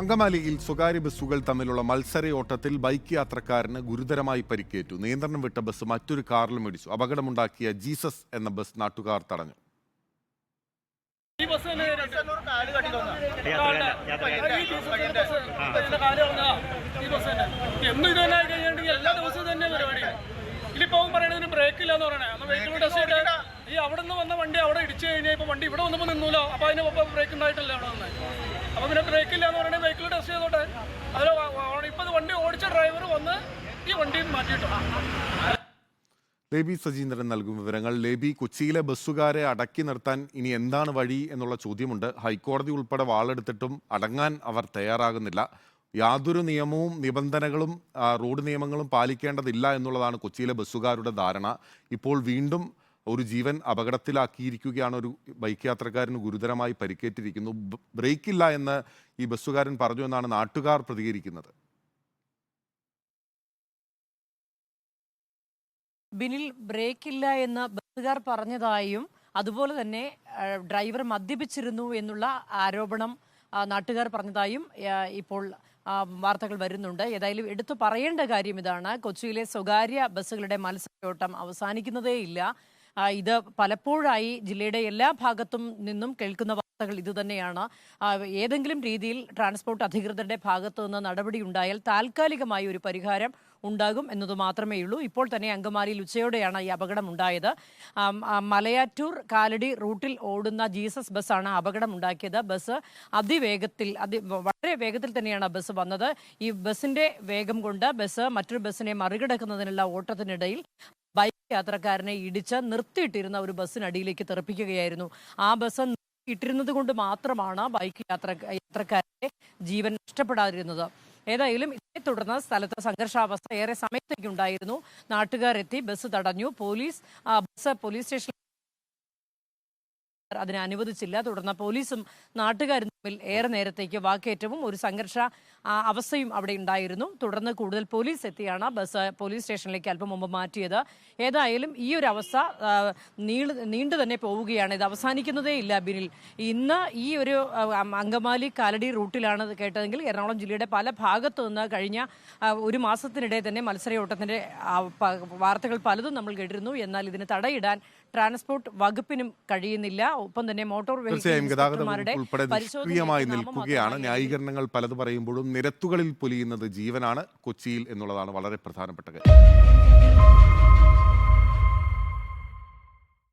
അങ്കമാലിയിൽ സ്വകാര്യ ബസ്സുകൾ തമ്മിലുള്ള മത്സരയോട്ടത്തിൽ ബൈക്ക് യാത്രക്കാരന് ഗുരുതരമായി പരിക്കേറ്റു. നിയന്ത്രണം വിട്ട ബസ് മറ്റൊരു കാറിലും ഇടിച്ചു. അപകടമുണ്ടാക്കിയ ജീസസ് എന്ന ബസ് നാട്ടുകാർ തടഞ്ഞു. എല്ലാ ദിവസവും ഇത് തന്നെ പരിപാടി. ഇതിലിപ്പോ അവൻ പറയണതിന് ബ്രേക്ക് ഇല്ല എന്ന് പറയണേ. അന്ന് വെഹിക്കിൾ ടെസ്റ്റ് ചെയ്തിട്ട് ഈ അവിടെ നിന്ന് വന്ന വണ്ടി അവിടെ ഇടിച്ചു കഴിഞ്ഞാൽ ഇപ്പൊ വണ്ടി ഇവിടെ വന്നപ്പോൾ നിന്നൂലോ. അപ്പൊ അതിന് ബ്രേക്ക് ഉണ്ടായിട്ടല്ലേ അവിടെ വന്നത് അപ്പൊ പിന്നെ ബ്രേക്ക് ഇല്ല എന്ന് പറയണേ വെഹിക്കിൾ ടെസ്റ്റ് ചെയ്തോട്ടെ അതിൽ ഇപ്പൊ ഇത് വണ്ടി ഓടിച്ച ഡ്രൈവർ വന്ന് ലേബി സജീന്ദ്രൻ നൽകും വിവരങ്ങൾ. ലേബി കൊച്ചിയിലെ ബസ്സുകാരെ അടക്കി നിർത്താൻ ഇനി എന്താണ് വഴി എന്നുള്ള ചോദ്യമുണ്ട്. ഹൈക്കോടതി ഉൾപ്പെടെ വാളെടുത്തിട്ടും അടങ്ങാൻ അവർ തയ്യാറാകുന്നില്ല. യാതൊരു നിയമവും നിബന്ധനകളും റോഡ് നിയമങ്ങളും പാലിക്കേണ്ടതില്ല എന്നുള്ളതാണ് കൊച്ചിയിലെ ബസ്സുകാരുടെ ധാരണ. ഇപ്പോൾ വീണ്ടും ഒരു ജീവൻ അപകടത്തിലാക്കിയിരിക്കുകയാണ് ഒരു ബൈക്ക് യാത്രക്കാരന് ഗുരുതരമായി പരിക്കേറ്റിരിക്കുന്നു. ബ്രേക്കില്ല എന്ന് ഈ ബസ്സുകാരൻ പറഞ്ഞു എന്നാണ് നാട്ടുകാർ പ്രതികരിക്കുന്നത്. ബിനിൽ ബ്രേക്ക് ഇല്ല എന്ന് ബസ്സുകാർ പറഞ്ഞതായും അതുപോലെ തന്നെ ഡ്രൈവർ മദ്യപിച്ചിരുന്നു എന്നുള്ള ആരോപണം നാട്ടുകാർ പറഞ്ഞതായും ഇപ്പോൾ വാർത്തകൾ വരുന്നുണ്ട്. ഏതായാലും എടുത്തു പറയേണ്ട കാര്യം ഇതാണ്. കൊച്ചിയിലെ സ്വകാര്യ ബസ്സുകളുടെ മത്സരയോട്ടം അവസാനിക്കുന്നതേയില്ല ഇത് പലപ്പോഴായി ജില്ലയുടെ എല്ലാ ഭാഗത്തും നിന്നും കേൾക്കുന്ന വാർത്തകൾ ഇതുതന്നെയാണ്. ഏതെങ്കിലും രീതിയിൽ ട്രാൻസ്പോർട്ട് അധികൃതരുടെ ഭാഗത്തു നിന്ന് നടപടി ഉണ്ടായാൽ താൽക്കാലികമായി ഒരു പരിഹാരം ഉണ്ടാകും എന്നത് മാത്രമേ ഉള്ളൂ. ഇപ്പോൾ തന്നെ അങ്കമാലിയിൽ ഉച്ചയോടെയാണ് ഈ അപകടം ഉണ്ടായത് മലയാറ്റൂർ കാലടി റൂട്ടിൽ ഓടുന്ന ജീസസ് ബസ്സാണ് അപകടം ഉണ്ടാക്കിയത് ബസ് അതിവേഗത്തിൽ അതി വളരെ വേഗത്തിൽ തന്നെയാണ് ബസ് വന്നത്. ഈ ബസ്സിന്റെ വേഗം കൊണ്ട് ബസ് മറ്റൊരു ബസ്സിനെ മറികടക്കുന്നതിനുള്ള ഓട്ടത്തിനിടയിൽ ബൈക്ക് യാത്രക്കാരനെ ഇടിച്ച് നിർത്തിയിട്ടിരുന്ന ഒരു ബസ്സിനടിയിലേക്ക് തെറിപ്പിക്കുകയായിരുന്നു. ആ ബസ് ഇട്ടിരുന്നത് കൊണ്ട് മാത്രമാണ് ബൈക്ക് യാത്ര യാത്രക്കാരുടെ ജീവൻ നഷ്ടപ്പെടാതിരുന്നത്. ഏതായാലും ഇതേ തുടർന്ന് സ്ഥലത്ത് സംഘർഷാവസ്ഥ ഏറെ സമയത്തേക്ക് ഉണ്ടായിരുന്നു നാട്ടുകാരെത്തി ബസ് തടഞ്ഞു. പോലീസ് ബസ് പോലീസ് സ്റ്റേഷനിൽ അതിനെ അനുവദിച്ചില്ല. തുടർന്ന് പോലീസും നാട്ടുകാരും ഏറെ നേരത്തേക്ക് വാക്കേറ്റവും ഒരു സംഘർഷ അവസ്ഥയും അവിടെ ഉണ്ടായിരുന്നു. തുടർന്ന് കൂടുതൽ പോലീസ് എത്തിയാണ്. ബസ് പോലീസ് സ്റ്റേഷനിലേക്ക് അല്പം മുമ്പ് മാറ്റിയത്. ഏതായാലും ഈ ഒരു അവസ്ഥ നീണ്ടു തന്നെ പോവുകയാണ്. ഇത് അവസാനിക്കുന്നതേ ഇല്ല ബിനിൽ. ഇന്ന് ഈ ഒരു അങ്കമാലി കാലടി റൂട്ടിലാണ് കേട്ടതെങ്കിൽ എറണാകുളം ജില്ലയുടെ പല ഭാഗത്തു നിന്ന് കഴിഞ്ഞ ഒരു മാസത്തിനിടെ തന്നെ മത്സരയോട്ടത്തിന്റെ വാർത്തകൾ പലതും നമ്മൾ കേട്ടിരുന്നു. എന്നാൽ ഇതിന് തടയിടാൻ ട്രാൻസ്പോർട്ട് വകുപ്പിനും കഴിയുന്നില്ല. ഒപ്പം തന്നെ മോട്ടോർ വെഹിക്കിൾ തീർച്ചയായും നാമം നിൽക്കുകയാണ്. ന്യായീകരണങ്ങൾ പലത് പറയുമ്പോഴും നിരത്തുകളിൽ പൊലിയുന്നത് ജീവനാണ് കൊച്ചിയിൽ എന്നുള്ളതാണ് വളരെ പ്രധാനപ്പെട്ട കാര്യം.